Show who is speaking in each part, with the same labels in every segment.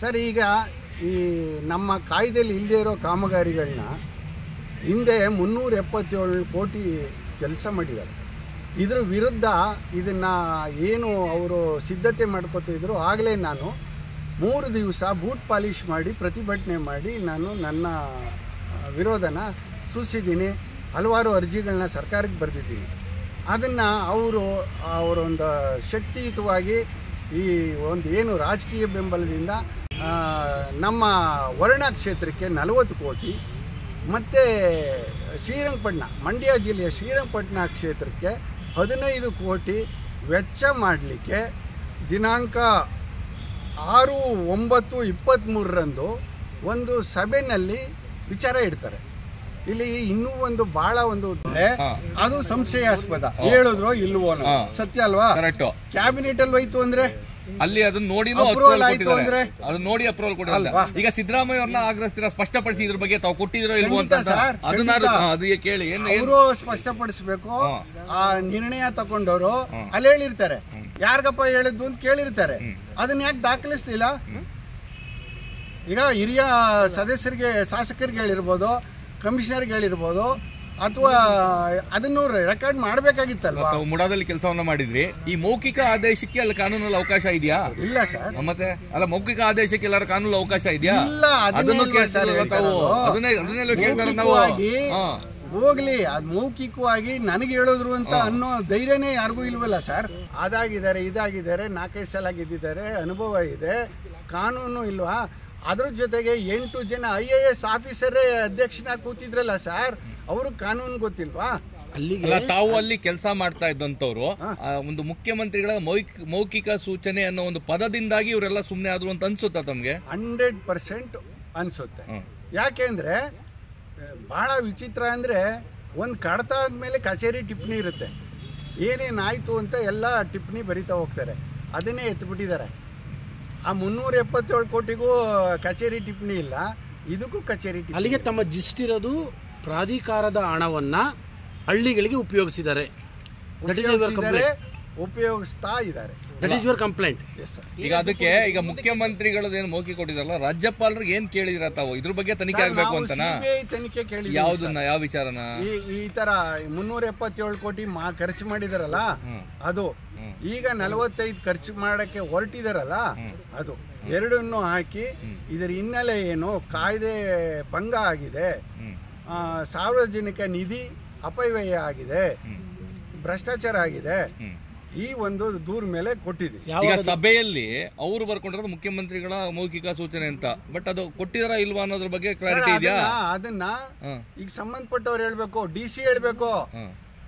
Speaker 1: Sir, ಈಗ ಈ ನಮ್ಮ ಕಾಯ್ದೆಯಲ್ಲಿ ಇಲ್ಲದೆ ಇರೋ ಕಾಮಗಾರಿಗಳನ್ನ ಹಿಂದೆ ಮುನ್ನೂರ ಎಪ್ಪತ್ತೇಳು ಕೋಟಿ ಕೆಲಸ ಮಾಡಿದ್ದಾರೆ. ಇದ್ರ ವಿರುದ್ಧ ಇದನ್ನು ಏನು ಅವರು ಸಿದ್ಧತೆ ಮಾಡ್ಕೋತಿದ್ರು ಆಗಲೇ ನಾನು ಮೂರು ದಿವಸ ಬೂಟ್ ಪಾಲಿಷ್ ಮಾಡಿ, ಪ್ರತಿಭಟನೆ ಮಾಡಿ ನಾನು ನನ್ನ ವಿರೋಧನ ಸೂಚಿಸಿದ್ದೀನಿ. ಹಲವಾರು ಅರ್ಜಿಗಳನ್ನ ಸರ್ಕಾರಕ್ಕೆ ಬರೆದಿದ್ದೀನಿ. ಅದನ್ನು ಅವರು, ಅವರೊಂದು ಶಕ್ತಿಯುತವಾಗಿ ಈ ಒಂದು ಏನು ರಾಜಕೀಯ ಬೆಂಬಲದಿಂದ ನಮ್ಮ ವರ್ಣ ಕ್ಷೇತ್ರಕ್ಕೆ ನಲವತ್ತು ಕೋಟಿ ಮತ್ತು ಶ್ರೀರಂಗಪಟ್ಟಣ ಮಂಡ್ಯ ಜಿಲ್ಲೆಯ ಶ್ರೀರಂಗಪಟ್ಟಣ ಕ್ಷೇತ್ರಕ್ಕೆ ಹದಿನೈದು ಕೋಟಿ ವೆಚ್ಚ ಮಾಡಲಿಕ್ಕೆ ದಿನಾಂಕ ಆರು ಒಂಬತ್ತು ಇಪ್ಪತ್ತ್ಮೂರರಂದು ಒಂದು ಸಭೆಯಲ್ಲಿ ವಿಚಾರ ಇಡ್ತಾರೆ. ಇಲ್ಲಿ ಇನ್ನೂ ಒಂದು ಬಹಳ ಒಂದು. ಅದು ಸಂಶಯಾಸ್ಪದ. ಹೇಳಿದ್ರು ಇಲ್ವೋ ಸತ್ಯ ಅಲ್ವಾ? ಕ್ಯಾಬಿನೆಟ್ ಅಲ್ಲಿ ಹೋಯ್ತು ಅಂದ್ರೆ?
Speaker 2: ಅಲ್ಲಿ ಅದನ್ನ ನೋಡಿ ಅಪ್ರೂವಲ್
Speaker 1: ಆಯ್ತು
Speaker 2: ಕೊಟ್ಟಿದ್ದಾರೆ.
Speaker 1: ಅಂದ್ರೆ?
Speaker 2: ಅದನ್ನ ನೋಡಿ ಅಪ್ರೂವಲ್ ಕೊಟ್ಟಿದ್ದಾರೆ. ಈಗ ಸಿದ್ದರಾಮಯ್ಯ ಅವ್ರನ್ನ ಆಗ್ರಹಿಸ್ತೀರಾ? ಸ್ಪಷ್ಟಪಡಿಸಿ ಇದ್ರ ಬಗ್ಗೆ ತಾವು ಕೊಟ್ಟಿದ್ರೋ ಇಲ್ವೋ ಅಂತ
Speaker 1: ಖಂಡಿತ ಸರ್,
Speaker 2: ಅದನ್ನ
Speaker 1: ಖಂಡಿತ.
Speaker 2: ಕೇಳಿ.
Speaker 1: ಅವರು ಸ್ಪಷ್ಟಪಡಿಸಬೇಕು. ಆ ನಿರ್ಣಯ
Speaker 2: ತಕೊಂಡವರು.
Speaker 1: ಅಲ್ಲಿ ಹೇಳಿರ್ತಾರೆ. ಯಾರಿಗಪ್ಪ ಹೇಳಿದ್ದು ಅಂತ ಕೇಳಿರ್ತಾರೆ. ಅದನ್ನ ಯಾಕೆ ದಾಖಲಿಸ್ತಿಲ್ಲ ಈಗ ಹಿರಿಯ ಸದಸ್ಯರಿಗೆ ಶಾಸಕರಿಗೆ ಹೇಳಿರ್ಬೋದು ಕಮಿಷನರ್ಗೆ ಹೇಳಿರ್ಬೋದು ಅಥವಾ ಅದನ್ನು ರೆಕಾರ್ಡ್ ಮಾಡಬೇಕಾಗಿತ್ತಲ್ವಾ?
Speaker 2: ತಾವು ಮುಡಾದಲ್ಲಿ ಕೆಲಸವನ್ನ ಮಾಡಿದ್ರಿ. ಈ ಮೌಖಿಕ ಆದೇಶಕ್ಕೆ ಅಲ್ಲಿ ಕಾನೂನಲ್ಲಿ ಅವಕಾಶ ಇದೆಯಾ?
Speaker 1: ಇಲ್ಲ ಸರ್.
Speaker 2: ಮತ್ತೆ? ಅಲ್ಲ ಮೌಖಿಕ ಆದೇಶಕ್ಕೆ ಎಲ್ಲಾರ ಕಾನೂನು ಅವಕಾಶ ಇದೆಯಾ?
Speaker 1: ಇಲ್ಲ ಅದನ್ನೇ
Speaker 2: ತಾವು ಅದನ್ನೆಲ್ಲ ಕೇಳ್ತಾರೆ ನಾವು.
Speaker 1: ಹೋಗ್ಲಿ ಅದು ಮೌಖಿಕವಾಗಿ ನನಗೆ ಹೇಳಿದ್ರು ಅಂತ ಅನ್ನೋ ಧೈರ್ಯನೇ ಯಾರಿಗೂ ಇಲ್ವಲ್ಲ ಸರ್. ಅದಾಗಿದ್ದಾರೆ ಇದಾಗಿದ್ದಾರೆ ನಾಲ್ಕೈದು ಸಲ ಗೆದ್ದಿದ್ದಾರೆ ಅನುಭವ ಇದೆ ಕಾನೂನು ಇಲ್ವಾ? ಅದ್ರ ಜೊತೆಗೆ ಎಂಟು ಜನ ಐ ಎ ಎಸ್ ಆಫೀಸರೇ ಅಧ್ಯಕ್ಷನ ಕೂತಿದ್ರಲ್ಲ ಸರ್. ಅವರು ಕಾನೂನು ಗೊತ್ತಿಲ್ವಾ?
Speaker 3: ಅಲ್ಲಿಗೆ
Speaker 2: ತಾವು ಅಲ್ಲಿ ಕೆಲಸ ಮಾಡ್ತಾ ಇದ್ದಂತವ್ರು ಒಂದು ಮುಖ್ಯಮಂತ್ರಿಗಳ ಮೌಖಿಕ ಮೌಖಿಕ ಸೂಚನೆ ಅನ್ನೋ ಒಂದು ಪದದಿಂದಾಗಿ ಇವರೆಲ್ಲ ಸುಮ್ಮನೆ ಆದ್ರು ಅಂತ ಅನ್ಸುತ್ತಾ ತಮಗೆ?
Speaker 1: ಹಂಡ್ರೆಡ್ ಪರ್ಸೆಂಟ್ ಅನ್ಸುತ್ತೆ. ಯಾಕೆಂದ್ರೆ ಬಹಳ ಭಾಳ ವಿಚಿತ್ರ ಅಂದರೆ ಒಂದು ಕಡತ ಆದಮೇಲೆ ಕಚೇರಿ ಟಿಪ್ಪಣಿ ಇರುತ್ತೆ. ಏನೇನಾಯಿತು ಅಂತ ಎಲ್ಲ ಟಿಪ್ಪಣಿ ಬರಿತಾ ಹೋಗ್ತಾರೆ. ಅದನ್ನೇ ಎತ್ಬಿಟ್ಟಿದ್ದಾರೆ. ಆ ಮುನ್ನೂರ ಎಪ್ಪತ್ತೇಳು ಕೋಟಿಗೂ ಕಚೇರಿ ಟಿಪ್ಪಣಿ ಇಲ್ಲ. ಇದಕ್ಕೂ ಕಚೇರಿ ಟಿಪ್ಪಣಿ
Speaker 3: ಅಲ್ಲಿಗೆ ತಮ್ಮ ಜಿಸ್ಟ್ ಇರೋದು ಪ್ರಾಧಿಕಾರದ ಹಣವನ್ನು ಹಳ್ಳಿಗಳಿಗೆ ಉಪಯೋಗಿಸಿದ್ದಾರೆ. ದಟ್ ಇಸ್ ಯುವರ್ ಕಂಪ್ಲೇಂಟ್
Speaker 1: ಉಪಯೋಗಿಸ್ತಾ ಇದ್ದಾರೆ.
Speaker 3: That is your complaint
Speaker 1: yes
Speaker 2: ಈಗ ಅದಕ್ಕೆ ಈಗ ಮುಖ್ಯಮಂತ್ರಿಗಳದೇನು ಮೋಕಿ ಕೊಟ್ಟಿದಾರಲ್ಲ ರಾಜ್ಯಪಾಲರಿಗೆ ಏನ್ ಕೇಳಿದಿರ ತಾವು? ಇದ್ರ ಬಗ್ಗೆ ತನಿಖೆ ಆಗ್ಬೇಕು ಅಂತನಾ?
Speaker 1: ತನಿಖೆ ಕೇಳಿ
Speaker 2: ಯಾವ್ದನ್ನ ಯಾವ ವಿಚಾರನ?
Speaker 1: ಈ ಈ ತರ ಮುನ್ನೂರ ಎಪ್ಪತ್ತೇಳು ಕೋಟಿ ಮಾ ಖರ್ಚು ಮಾಡಿದಾರಲ್ಲ ಅದು ಈಗ ನಲವತ್ತೈದು ಖರ್ಚು ಮಾಡಕ್ಕೆ ಹೊರಟಿದಾರಲ್ಲ ಅದು ಎರಡನ್ನು ಹಾಕಿ ಇದರ ಹಿನ್ನೆಲೆ ಏನು ಕಾಯ್ದೆ ಭಂಗ ಆಗಿದೆ. ಸಾರ್ವಜನಿಕ ನಿಧಿ ಅಪವ್ಯಯ ಆಗಿದೆ. ಭ್ರಷ್ಟಾಚಾರ ಆಗಿದೆ. ಈ ಒಂದು ದೂರ ಮೇಲೆ ಕೊಟ್ಟಿದೆ
Speaker 3: ಯಾವ
Speaker 2: ಈಗ ಸಭೆಯಲ್ಲಿ ಅವರು ಬರ್ಕೊಂಡಿರೋದು ಮುಖ್ಯಮಂತ್ರಿಗಳ ಮೌಖಿಕ ಸೂಚನೆ ಅಂತ. ಬಟ್ ಅದು ಕೊಟ್ಟಿದಾರ ಇಲ್ವಾ ಅನ್ನೋದ್ರ ಬಗ್ಗೆ ಕ್ಲಾರಿಟಿ ಇದೆಯಾ?
Speaker 1: ಅದನ್ನ- ಈಗ ಸಂಬಂಧಪಟ್ಟವ್ರು ಹೇಳ್ಬೇಕು ಡಿ ಸಿ ಹೇಳ್ಬೇಕು.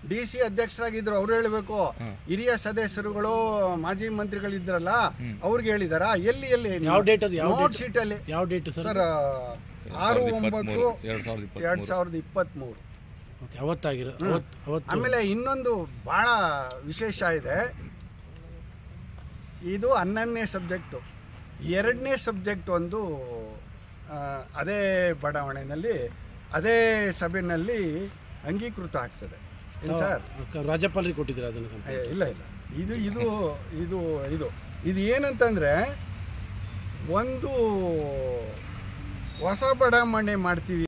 Speaker 1: ಡಿ ಸಿ ಅಧ್ಯಕ್ಷರಾಗಿದ್ರು ಅವ್ರು ಹೇಳ್ಬೇಕು. ಹಿರಿಯ ಸದಸ್ಯರುಗಳು ಮಾಜಿ ಮಂತ್ರಿಗಳಿದ್ರಲ್ಲ ಅವ್ರಿಗೆ ಹೇಳಿದಾರ? ಎಲ್ಲಿ ಎಲ್ಲಿ?
Speaker 3: ಯಾವ ಡೇಟ್ ಅದು? ಯಾವ ಡೇಟ್
Speaker 1: ಶೀಟ್ ಅಲ್ಲಿ.
Speaker 3: ಯಾವ ಡೇಟ್ ಸರ್
Speaker 1: ಸರ್ ಆರು ಒಂಬತ್ತು
Speaker 2: ಎರಡು ಸಾವಿರದ
Speaker 3: ಇಪ್ಪತ್ತ್ಮೂರು. ಅವತ್ತಾಗಿರೋ ಅವತ್ತು ಅವತ್ತು
Speaker 1: ಆಮೇಲೆ ಇನ್ನೊಂದು ಬಹಳ ವಿಶೇಷ ಇದೆ. ಇದು ಹನ್ನೊಂದನೇ ಸಬ್ಜೆಕ್ಟು ಎರಡನೇ ಸಬ್ಜೆಕ್ಟ್ ಒಂದು ಅದೇ ಬಡಾವಣೆಯಲ್ಲಿ ಅದೇ ಸಭೆಯಲ್ಲಿ ಅಂಗೀಕೃತ ಆಗ್ತದೆ. ಏನು ಸರ್?
Speaker 3: ರಾಜ್ಯಪಾಲರಿಗೆ ಕೊಟ್ಟಿದ್ದೀರಾ ಅದನ್ನು
Speaker 1: ಇಲ್ಲ ಇಲ್ಲ. ಇದು ಇದು ಇದು ಇದು. ಇದು ಏನಂತಂದ್ರೆ ಒಂದು ಹೊಸ ಬಡಾವಣೆ ಮಾಡ್ತೀವಿ.